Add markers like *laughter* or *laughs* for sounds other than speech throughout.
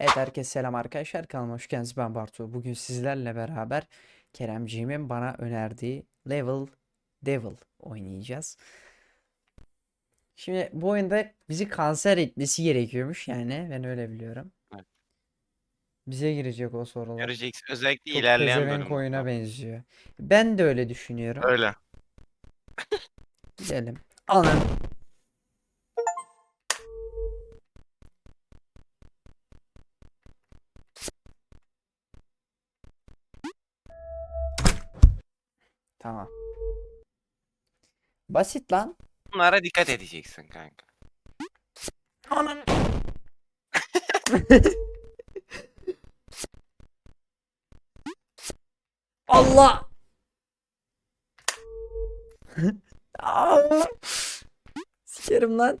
Evet herkese selam arkadaşlar kanalıma hoş geldiniz ben Bartu. Bugün sizlerle beraber Keremciğimin bana önerdiği Level Devil oynayacağız. Şimdi bu oyunda bizi kanser etmesi gerekiyormuş yani ben öyle biliyorum. Evet. Bize girecek o sorular. Göreceksin özellikle Çok ilerleyen bölümde. oyuna benziyor. Ben de öyle düşünüyorum. Öyle. Gidelim. Alın. Basit lan. Bunlara dikkat edeceksin kanka. Anan. *laughs* Allah. Sikerim lan.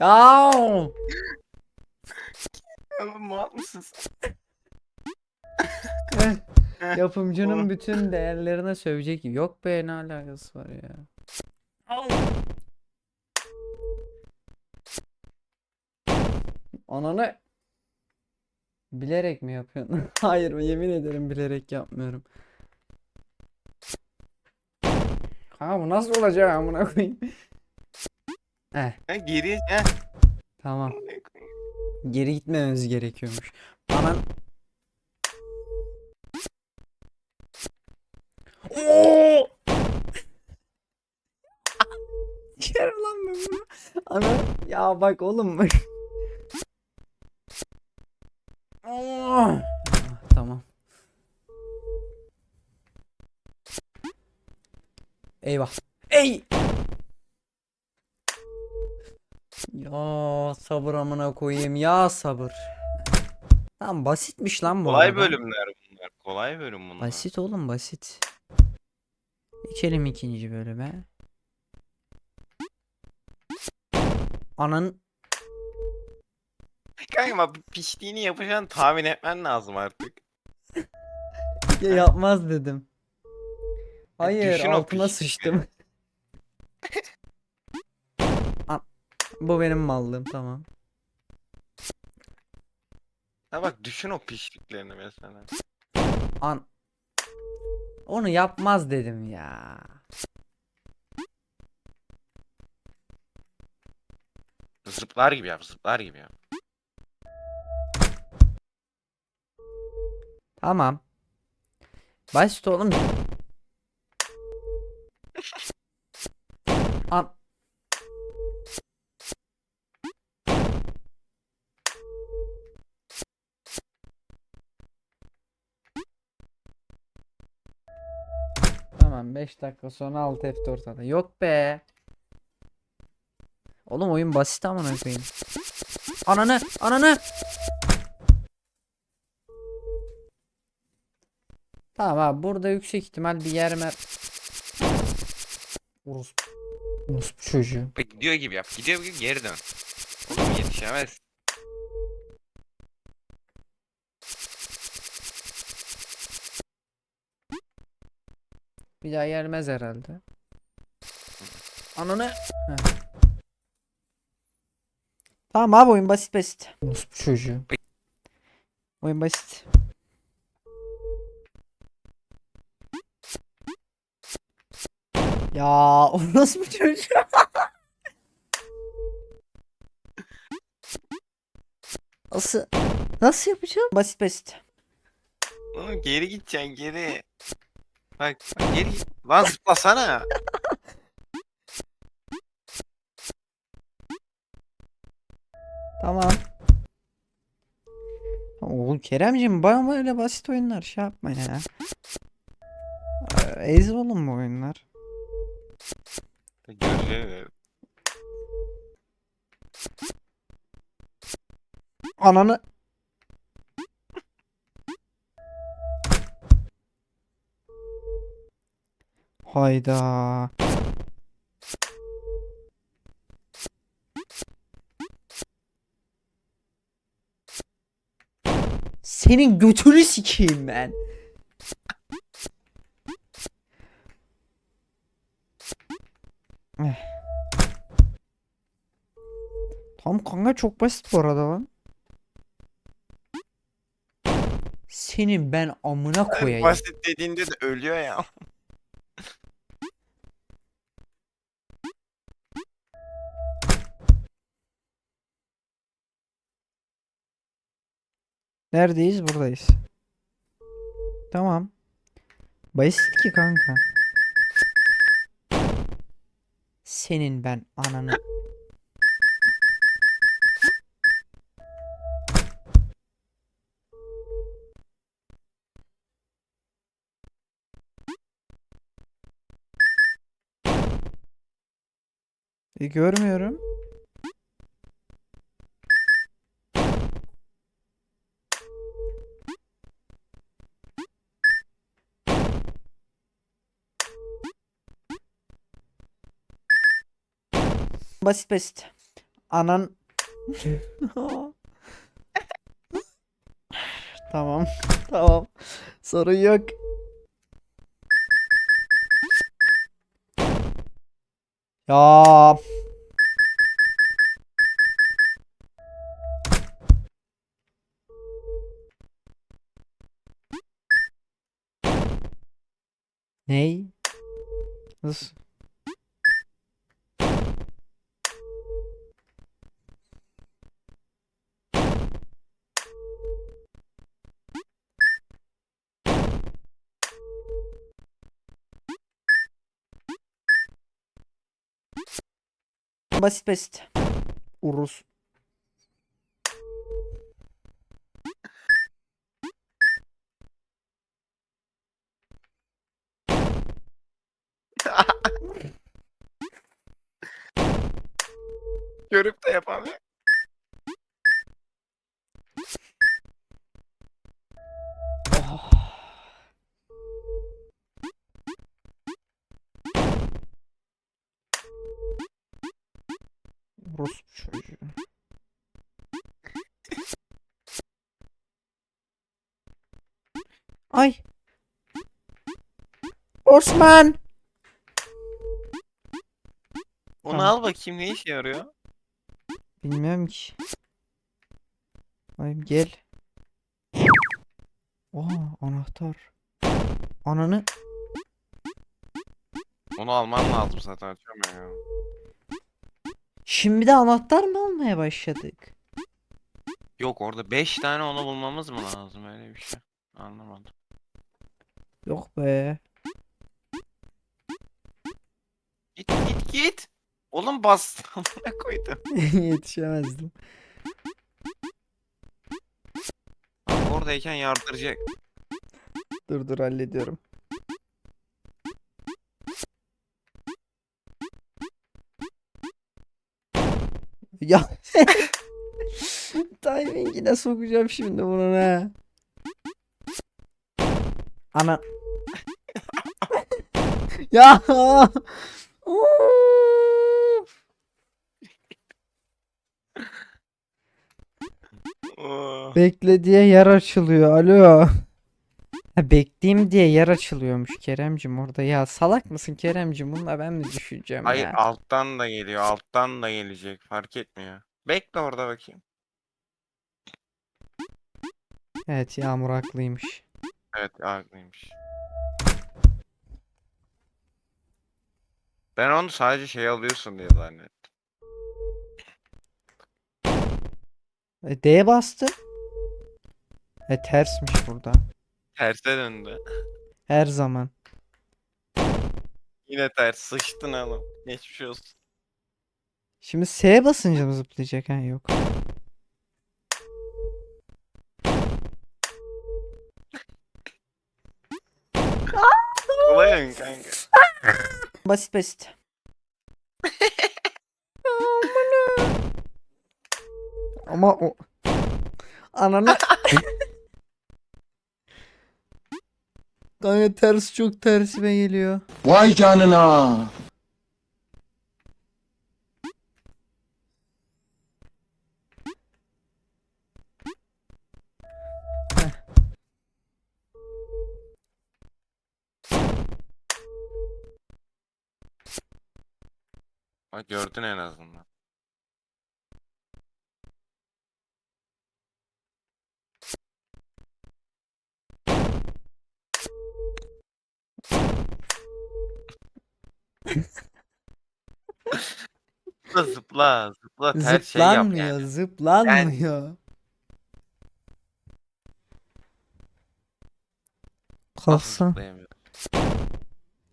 Ya. Oğlum mal mısın Yapımcının *laughs* bütün değerlerine sövecek. Yok be ne alakası var ya. Ananı bilerek mi yapıyorsun? *laughs* Hayır yemin ederim bilerek yapmıyorum. Ha bu nasıl olacak amına koyayım? Eh Ha, geri ha. tamam. Geri gitmememiz gerekiyormuş. Anan. Oo! Lan ben bunu. Ana ya bak oğlum bak. Ah, Tamam. Eyvah. Ey! Ya sabır amına koyayım ya sabır. Tamam basitmiş lan bu Kolay arada. bölümler bunlar. Kolay bölüm bunlar. Basit oğlum basit. Geçelim ikinci bölüme. Anan Kanka piştiğini yapacağını tahmin etmen lazım artık. ya yapmaz dedim. Hayır düşün o altına piştiğini. sıçtım. *laughs* An- Bu benim mallığım tamam. Ha bak düşün o piştiklerini mesela. An Onu yapmaz dedim ya. Zıplar gibi yap, zıplar gibi yap. Tamam. Basit oğlum. An Tamam 5 dakika sonra alt F4 ortada. Yok be. Oğlum oyun basit amına koyayım. Ananı, ananı. Tamam abi burada yüksek ihtimal bir yer mer... Orospu. Orospu çocuğu. Gidiyor gibi yap, gidiyor gibi geri dön. Oğlum yetişemez. Bir daha gelmez herhalde. Ananı. Heh. Tamam abi oyun basit basit. Orospu çocuğu. Oyun basit. Ya o nasıl bir çocuğu? *laughs* Nasıl nasıl yapacağım? Basit basit. Oğlum geri gideceksin geri. Bak, geri git. Lan zıplasana. Tamam. Oğlum Keremciğim bana böyle basit oyunlar şey yapma ya. Ee, Ez oğlum bu oyunlar. Göreceğiz. Ananı. Hayda. Senin götünü sikeyim ben. Eh. Tam kanka çok basit bu arada lan. Senin ben amına koyayım. Basit dediğinde de ölüyor ya. *laughs* Neredeyiz? Buradayız. Tamam. Basit ki kanka. Senin ben ananı. E, görmüyorum. Basit basit. Anan. *laughs* Tamam. Tamam. Sorun yok. Ya. Ney? Nasıl? Basit basit. Urus. Görüp de yapamıyor. Oh. Rus çocuğu. Ay. Osman. Onu Tamam. al bakayım ne işe yarıyor? Bilmiyorum ki. Ay gel. Aa anahtar. Ananı. Onu alman lazım zaten açıyorum ya. Şimdi de anahtar mı almaya başladık? Yok orada 5 tane onu bulmamız mı lazım öyle bir şey? Anlamadım. Yok be. Git git git. Oğlum bas. *laughs* Amına koydum. *laughs* Yetişemezdim. Oradayken yardıracak. Dur dur hallediyorum. Ya *laughs* timingine sokacağım şimdi bunu ne? Ana. *laughs* ya. Bekle diye yer açılıyor. Alo. Ha, bekleyeyim diye yer *laughs* açılıyormuş Keremcim orada. Ya salak mısın Keremcim? Bununla ben mi düşeceğim Hayır ya? alttan da geliyor alttan da gelecek fark etmiyor. Bekle orada bakayım. Evet Yağmur haklıymış. Evet haklıymış. Ben onu sadece şey alıyorsun diye zannettim. E, D'ye bastı. E tersmiş burada. Terse döndü. Her zaman. Yine ters sıçtın oğlum. Geçmiş olsun. Şimdi S'ye basınca mı zıplayacak? Ha yok. Kolay oyun kanka. Basit basit. Ama o ananı *laughs* Kanka ters çok tersime geliyor. Vay canına. Bak gördün en azından. Zıpla zıpla zıpla ters şey yap Zıplanmıyor, yani. zıplanmıyor. Nasıl?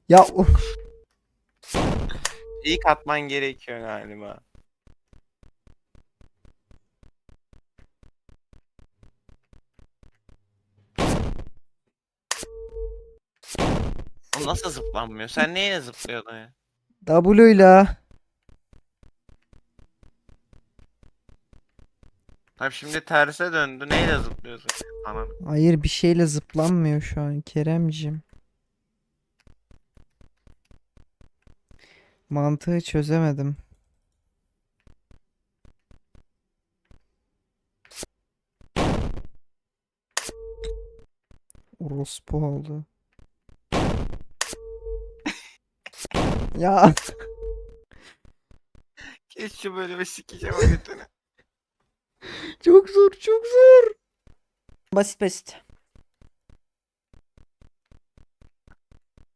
Ya uf. İlk atman gerekiyor galiba. O nasıl zıplanmıyor? Sen neyle zıplıyordun ya? W'yla. Tamam şimdi terse döndü. Neyle zıplıyorsun? Anam. Hayır bir şeyle zıplanmıyor şu an Keremcim. Mantığı çözemedim. Orospu oldu. Ya Geç şu bölümü sikeceğim o götünü. Çok zor çok zor. Basit basit.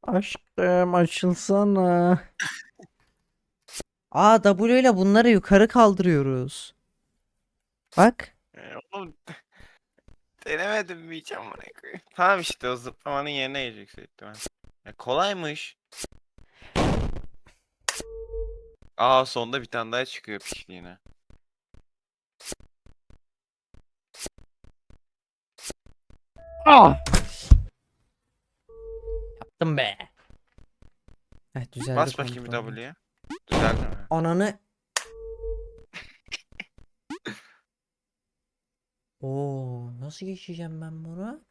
Aşkım açılsana. Aa W ile bunları yukarı kaldırıyoruz. Bak. Ee, Oğlum denemedim mi hiç amına koyayım. Tamam işte o zıplamanın yerine gelecek. Ya kolaymış. Aa sonda bir tane daha çıkıyor pişliğine. Yaptım be. Evet düzeldi Bas bakayım bir kontrolü. W'ye. Düzeldi mi? Ananı. *laughs* Oo, nasıl geçeceğim ben bunu?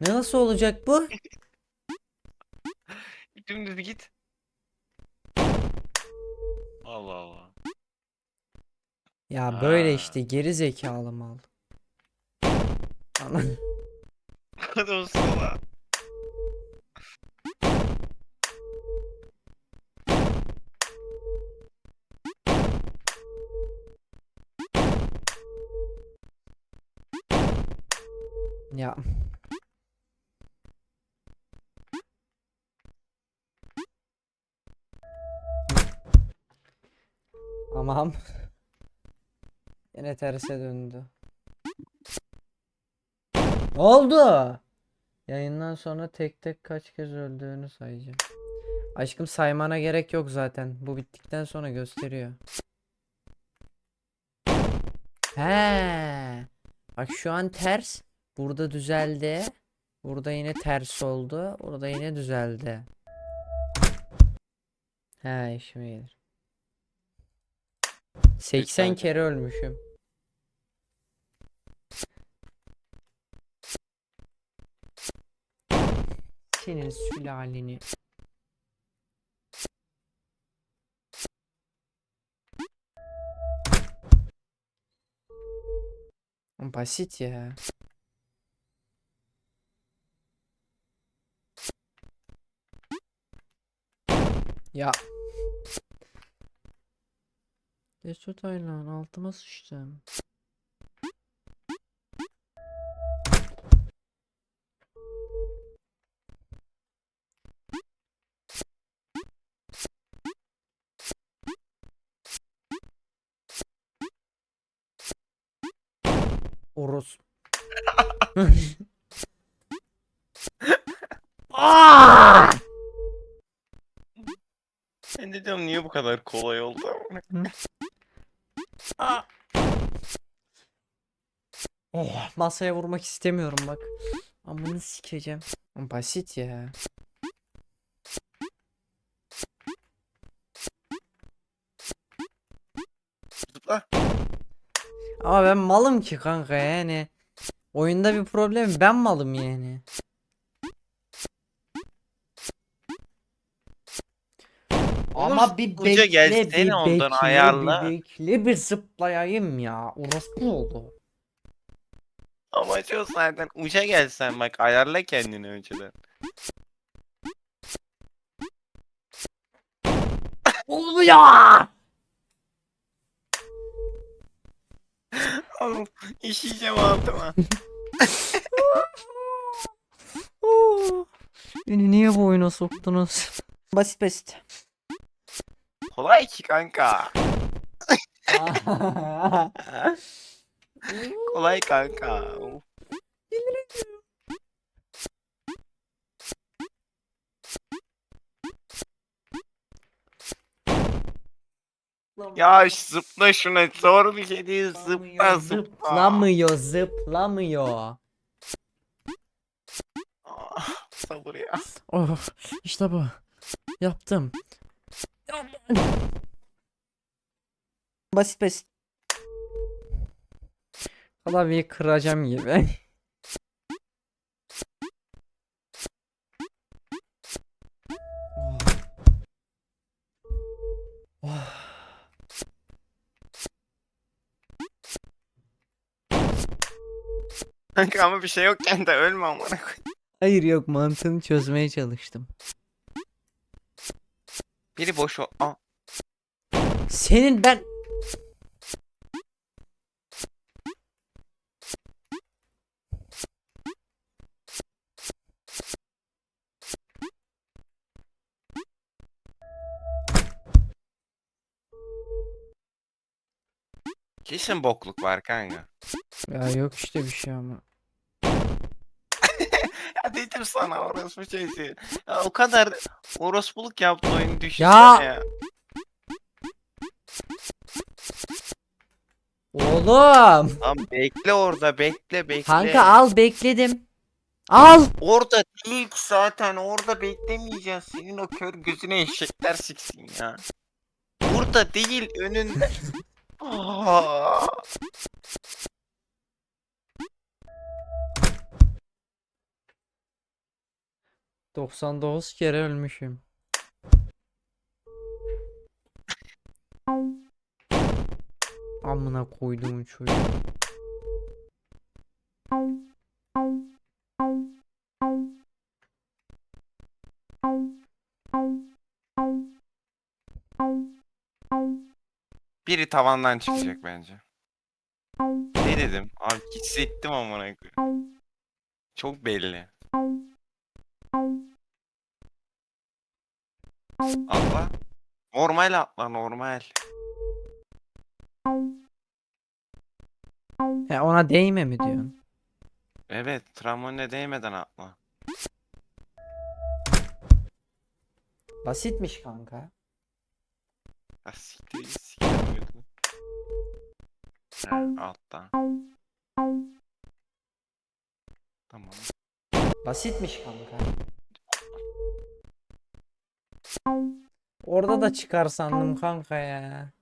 Ne nasıl olacak bu? *laughs* Dümdüz git. Allah Allah. Ya böyle Ha. işte geri zekalı mal. Anan. Hadi o sola. Ya. Tamam. Yine terse döndü. Oldu? Yayından sonra tek tek kaç kez öldüğünü sayacağım. Aşkım saymana gerek yok zaten. Bu bittikten sonra gösteriyor. He. Bak şu an ters. Burada düzeldi. Burada yine ters oldu. Burada yine düzeldi. He işime gelir. 80 Tekrar. kere ölmüşüm. Senin sülaleni. Basit ya. Ya. Destur Taylan altıma sıçtım. Oros. Aa! Ben de diyorum niye bu kadar kolay oldu amına. Oh, masaya vurmak istemiyorum bak. Amını sikeceğim. Basit ya. Zıpla. Ama ben malım ki kanka yani. Oyunda bir problem ben malım yani. Ama bir bekle bir ondan bekle ayarla. bir bekle bir zıplayayım ya. Orospu oldu. Amaç zaten. Uca gelsen bak ayarla kendini önceden. Oluyor. Oğlum işeyeceğim altıma. *laughs* Beni niye bu oyuna soktunuz? Basit basit. Kolay ki kanka. *laughs* *laughs* Kolay kanka. Of. Ya zıpla şuna zor bir şey değil zıpla zıpla. Zıplamıyor, zıplamıyor. Ah, Sabır ya. Oh, işte bu. Yaptım. Basit basit. Klavyeyi kıracağım gibi. Oh. Oh. Kanka ama bir şey yokken de ölme amına koyayım. Hayır yok mantığını çözmeye çalıştım. Biri boş o. Aa, Senin ben kesin bokluk var kanka. ya yok işte bir şey ama. Ya *laughs* dedim sana orospu çocuğu. Ya o kadar orospuluk yaptı oyunu düştü Ya! ya. Oğlum. Lan bekle orada bekle bekle. Kanka al bekledim. Al. Orada değil ki zaten orada beklemeyeceğiz. Senin o kör gözüne eşekler siksin ya. Burada değil önünde. Aa. 99 kere ölmüşüm. Amına koyduğum çocuğu. Biri tavandan çıkacak bence. Ne dedim? Abi hissettim amına koyayım. Çok belli. Atla. Normal atla normal. He ona değme mi diyorsun? Evet tramvayına değmeden atla. Basitmiş kanka. Ya siktir git. Alttan. Tamam. Basitmiş kanka. Orada da çıkar sandım kanka ya.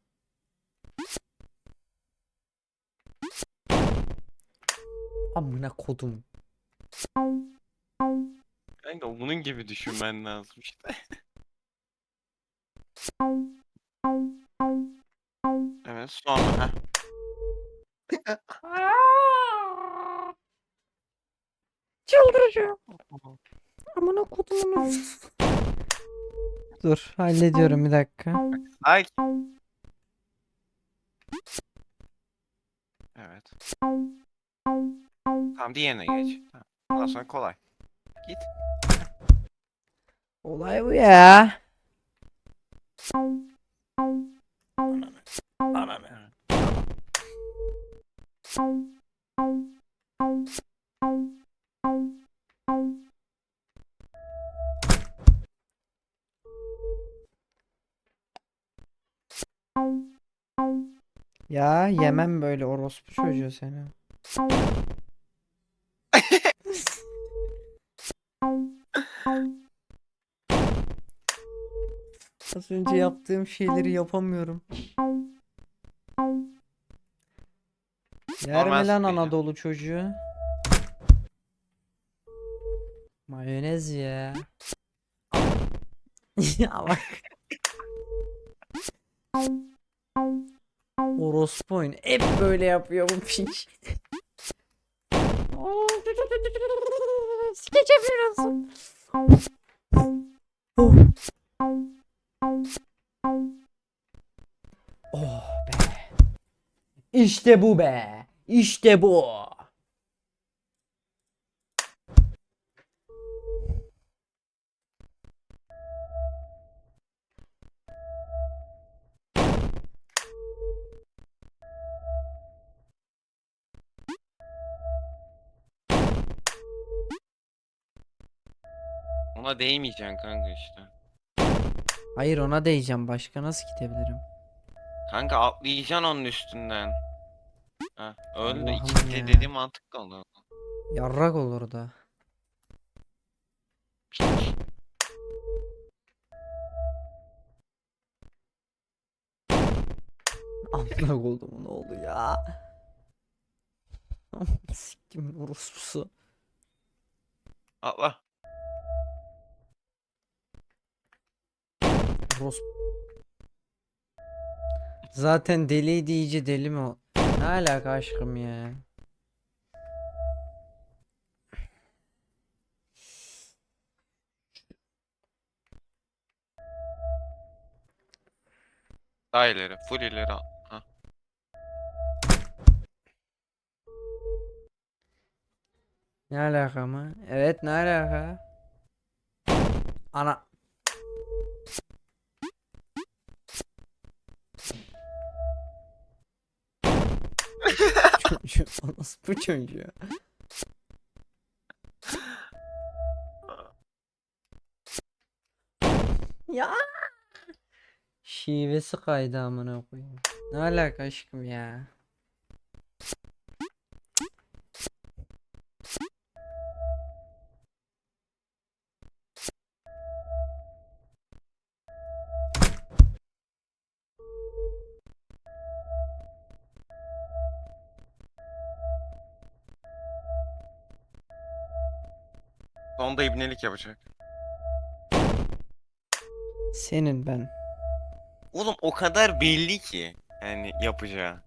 Amına kodum. Kanka bunun gibi düşünmen lazım işte. *laughs* Evet sonra heh. *laughs* Çıldıracağım. Amına kodumunu. Dur hallediyorum bir dakika. Ay. Evet. Tamam diğerine geç. Tamam. Ondan sonra kolay. Git. Olay bu ya. Ya orospu çocuğu seni. Az önce yaptığım şeyleri yapamıyorum. Yer mi lan. Anadolu çocuğu? Mayonez ya. *laughs* ya bak. Orospu oyunu. Hep böyle yapıyor bu piç. Skeç yapıyorsun. Oh. Oh be. İşte bu be. İşte bu. Ona değmeyeceksin kanka işte. Hayır ona değeceğim. Başka nasıl gidebilirim? Kanka atlayacaksın onun üstünden. Ha, öldü. Allah'ım İkinci ya. dediğim mantık kaldı. Yarrak olur da. *laughs* Amına koydum ne oldu ya? Siktim orospusu. Atla. Orospu. Zaten deliydi iyice deli mi o? Ne alaka aşkım ya? Daha ileri. Full ileri. Ha. Ne alaka mı? Evet ne alaka? Ana. Çocuğu bu çocuğu. Ya. Şivesi kaydı amına koyayım. Ne alaka aşkım ya? İbnelik yapacak. Senin ben. Oğlum o kadar belli ki. Yani yapacağı.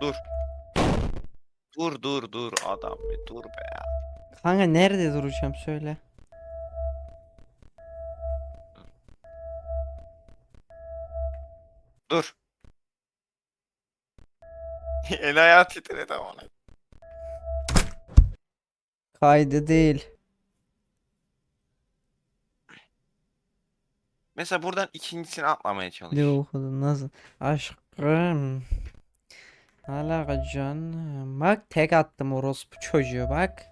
Dur. Dur dur dur adam be dur be. Kanka nerede duracağım söyle. Dur. *laughs* El ayağı titredi ama. Kaydı değil. Mesela buradan ikincisini atlamaya çalış. Ne okudun nasıl? Aşkım. Alaka canım? Bak tek attım orospu çocuğu bak.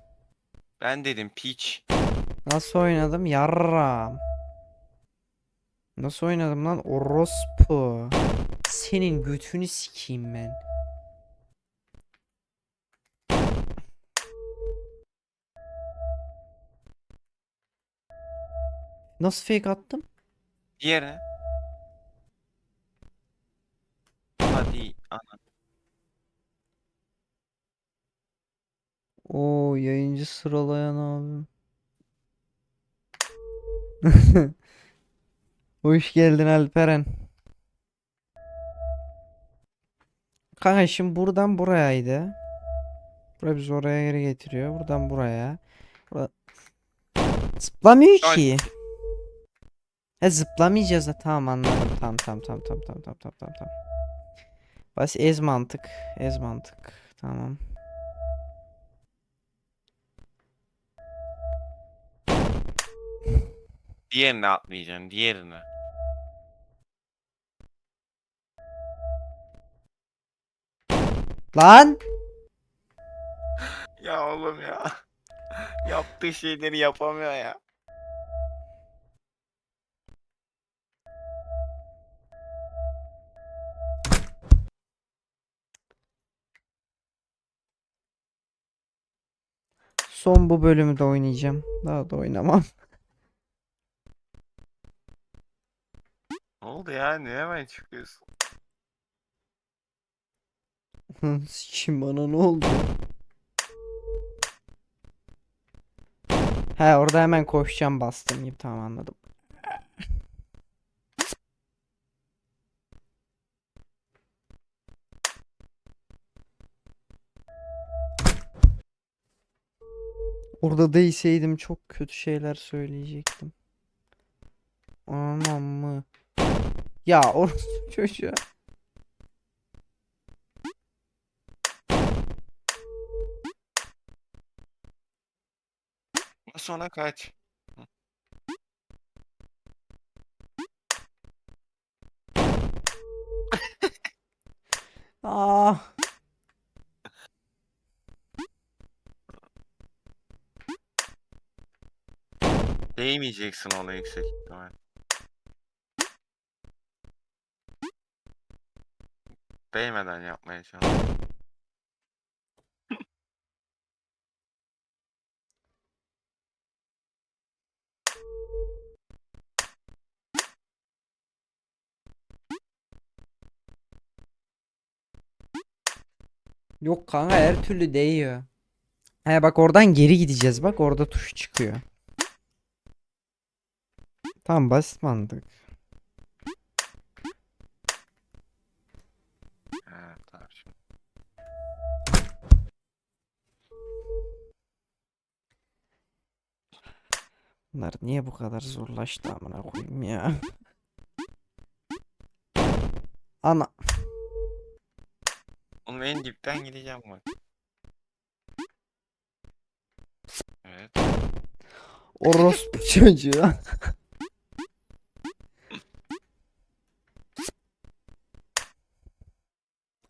Ben dedim piç. Nasıl oynadım yarram. Nasıl oynadım lan orospu. Senin götünü sikeyim ben. Nasıl fake attım? Diğerine. Hadi ana. Oo yayıncı sıralayan abim. *laughs* Hoş geldin Alperen. Kanka şimdi buradan burayaydı. Bura bizi oraya geri getiriyor. Buradan buraya. Bura... Zıplamıyor ki. He zıplamayacağız da tamam anladım. Tamam tamam tamam tamam tamam tamam tamam. tamam. Bas ez mantık. Ez mantık. Tamam. Diğerine atmayacaksın. Diğerine. Lan! Ya oğlum ya. *laughs* Yaptığı şeyleri yapamıyor ya. Son bu bölümü de oynayacağım. Daha da oynamam. Ne oldu ya? Ne hemen çıkıyorsun? Sikim bana ne oldu? He orada hemen koşacağım bastığım gibi tamam anladım. Orada değseydim çok kötü şeyler söyleyecektim. Anam mı? Ya o çocuğa. Sonra kaç. Aa. *laughs* Ah. Değmeyeceksin ona yüksek ihtimal. Değmeden yapmaya çalış. Yok kanka her türlü değiyor. He bak oradan geri gideceğiz. Bak orada tuş çıkıyor. Tamam basit mantık. Evet tamam şimdi. Bunlar niye bu kadar zorlaştı amına koyayım ya. Ana Oğlum en dipten gideceğim bak. Evet. orospu çocuğu.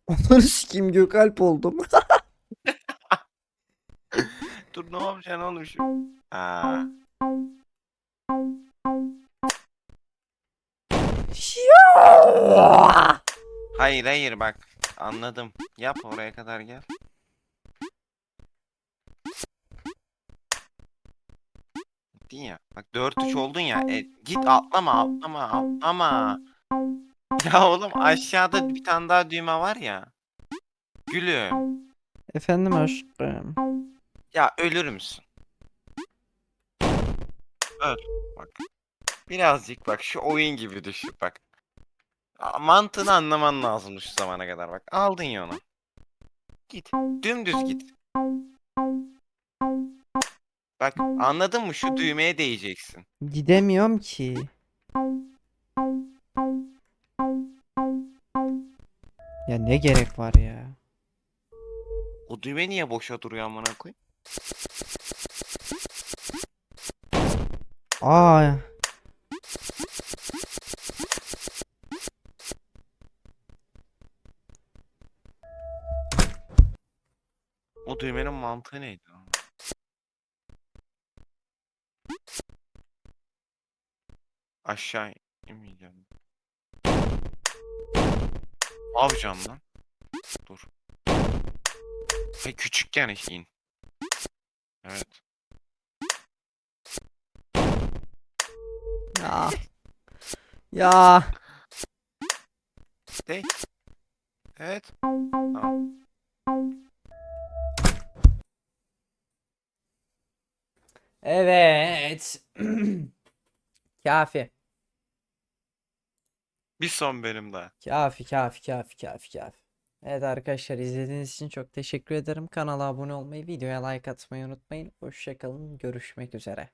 Onları sikeyim Gökalp oldum. *laughs* Dur ne yapacaksın oğlum şu? Aa, hayır hayır bak. Anladım. Yap oraya kadar gel. Gittin ya. Bak 4-3 oldun ya. E, git atlama atlama atlama. *laughs* Ya oğlum aşağıda bir tane daha düğme var ya. Gülüm. Efendim aşkım. Ya ölür müsün? Öl. Bak. Birazcık bak şu oyun gibi düşün bak. Mantığını anlaman lazım şu zamana kadar bak. Aldın ya onu. Git. Dümdüz git. Bak anladın mı? Şu düğmeye değeceksin. Gidemiyorum ki. Ya ne gerek var ya? O düğme niye boşa duruyor amına koyayım? Aa. O düğmenin mantığı neydi? Aşağı inmeyeceğim. Ne yapacaksın lan? Dur. Hey küçükken in. Evet. Ya. Ya. De. Evet. Tamam. Evet. *clears throat* Kafi. Bir son benim daha. Kafi kafi kafi kafi kafi. Evet arkadaşlar izlediğiniz için çok teşekkür ederim. Kanala abone olmayı, videoya like atmayı unutmayın. Hoşçakalın. Görüşmek üzere.